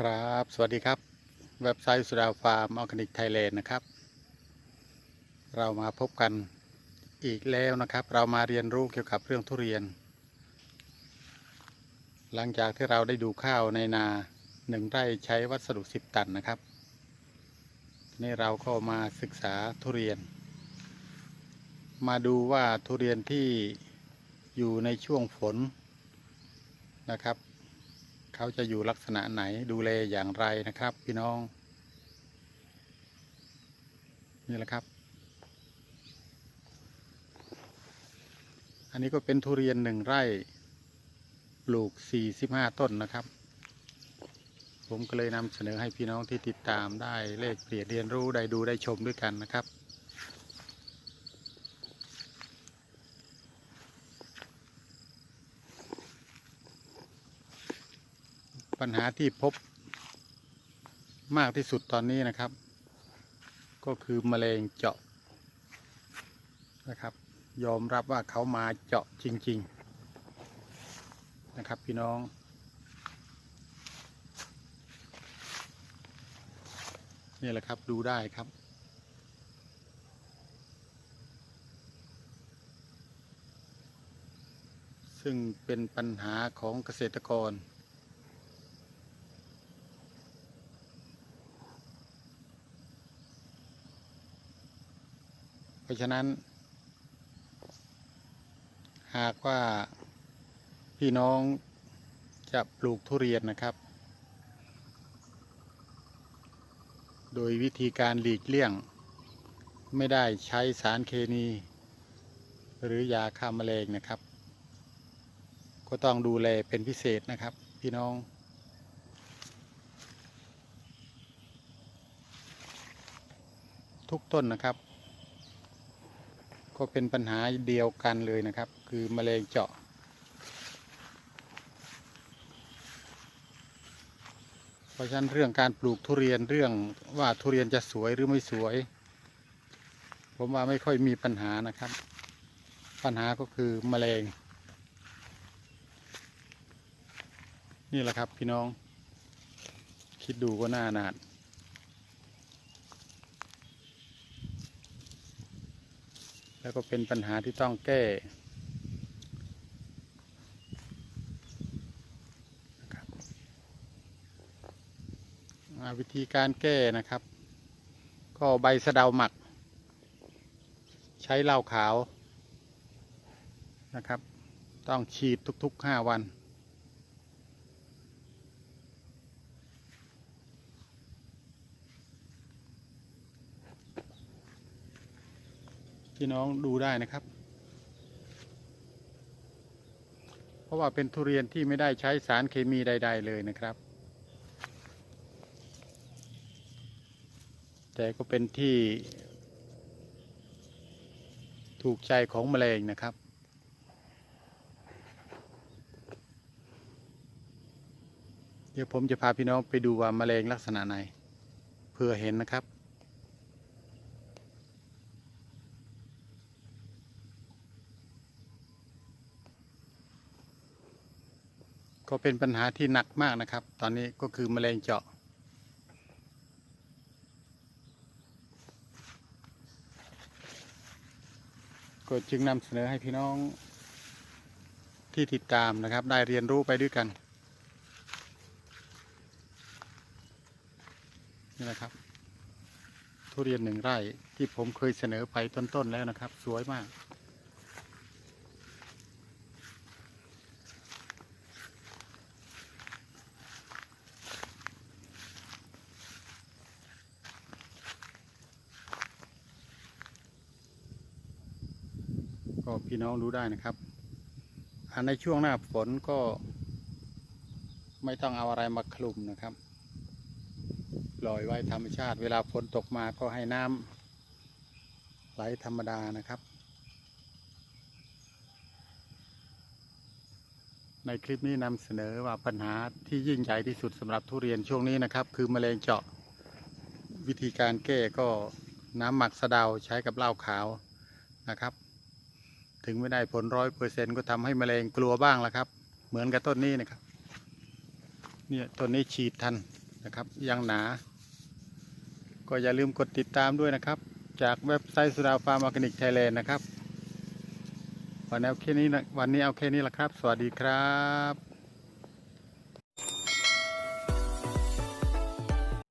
ครับ สวัสดีครับ เว็บไซต์สุดาฟาร์มออร์แกนิกไทยแลนด์นะครับ เรามาพบกันอีกแล้วนะครับ เรามาเรียนรู้เกี่ยวกับเรื่องทุเรียน หลังจากที่เราได้ดูข้าวในนาหนึ่งไร่ใช้วัสดุสิบตันนะครับ นี่เราก็มาศึกษาทุเรียน มาดูว่าทุเรียนที่อยู่ในช่วงฝนนะครับ เขาจะอยู่ลักษณะไหนดูแลอย่างไรนะครับ พี่น้อง นี่แหละครับ อันนี้ก็เป็นทุเรียนหนึ่งไร่ปลูก 45 ต้นนะครับ ผมก็เลยนำเสนอให้พี่น้องที่ติดตามได้เลขเปลี่ยนเรียนรู้ได้ดูได้ชมด้วยกันนะครับ ปัญหาที่พบมากที่สุดตอนนี้นะครับ ก็คือมะเร็งเจาะนะครับ ยอมรับว่าเขามาเจาะจริง ๆ นะครับพี่น้อง นี่แหละครับดูได้ครับซึ่งเป็นปัญหาของเกษตรกร เพราะฉะนั้น หากว่าพี่น้องจะปลูกทุเรียนนะครับ โดยวิธีการหลีกเลี่ยง ไม่ได้ใช้สารเคมี หรือยาฆ่าแมลงนะครับ ก็ต้องดูแลเป็นพิเศษนะครับ พี่น้องทุกต้นนะครับ ก็เป็นปัญหาเดียวกันเลยนะครับ คือมะเร็งเจาะ เพราะฉะนั้นเรื่องการปลูกทุเรียนเรื่องว่าทุเรียนจะสวยหรือไม่สวย ผมว่าไม่ค่อยมีปัญหานะครับ ปัญหาก็คือมแมลง นี่แหละครับพี่น้อง คิดดูก็น่าหนาด แล้วก็เป็นปัญหาที่ต้องแก่วิธีการแก้นะครับ ก็ใบสะเดาหมัก ใช้เหล้าขาวนะครับ ต้องฉีดทุกๆ 5 วัน พี่น้องดูได้นะครับ เพราะว่าเป็นทุเรียนที่ไม่ได้ใช้สารเคมีใด ๆ เลยนะครับ แต่ก็เป็นที่ถูกใจของแมลงนะครับเดี๋ยวผมจะพาพี่น้องไปดูว่าแมลงลักษณะไหนเพื่อเห็นนะครับ ก็เป็นปัญหาที่หนักมากนะครับ ตอนนี้ก็คือแมลงเจาะ ก็จึงนำเสนอให้พี่น้องที่ติดตามนะครับ ได้เรียนรู้ไปด้วยกัน นี่นะครับ ทุเรียนหนึ่งไร่ที่ผมเคยเสนอไปต้นๆแล้วนะครับ สวยมาก ก็พี่น้องรู้ได้นะครับอันในช่วงหน้าฝนก็ ไม่ต้องเอาอะไรมาคลุมนะครับปล่อยไว้ธรรมชาติ เวลาฝนตกมาก็ให้น้ำไหลธรรมดานะครับ ในคลิปนี้นำเสนอว่าปัญหาที่ยิ่งใหญ่ที่สุดสำหรับทุเรียนช่วงนี้นะครับ คือแมลงเจาะวิธีการแก้ก็น้ำหมักสะเดาใช้กับเหล้าขาวนะครับ ถึงไม่ได้ผลร้อยเปอร์เซ็นก็ทำให้แมลงกลัวบ้างแล้วครับ เหมือนกับต้นนี้นะครับ เนี่ยต้นนี้ฉีดทันนะครับ ยังหนา ก็อย่าลืมกดติดตามด้วยนะครับ จากเว็บไซต์สุดาฟาร์มออร์แกนิกไทยแลนด์นะครับ วันนี้เอาแค่นี้นะวันนี้เอาแค่นี้ละครับ สวัสดีครับ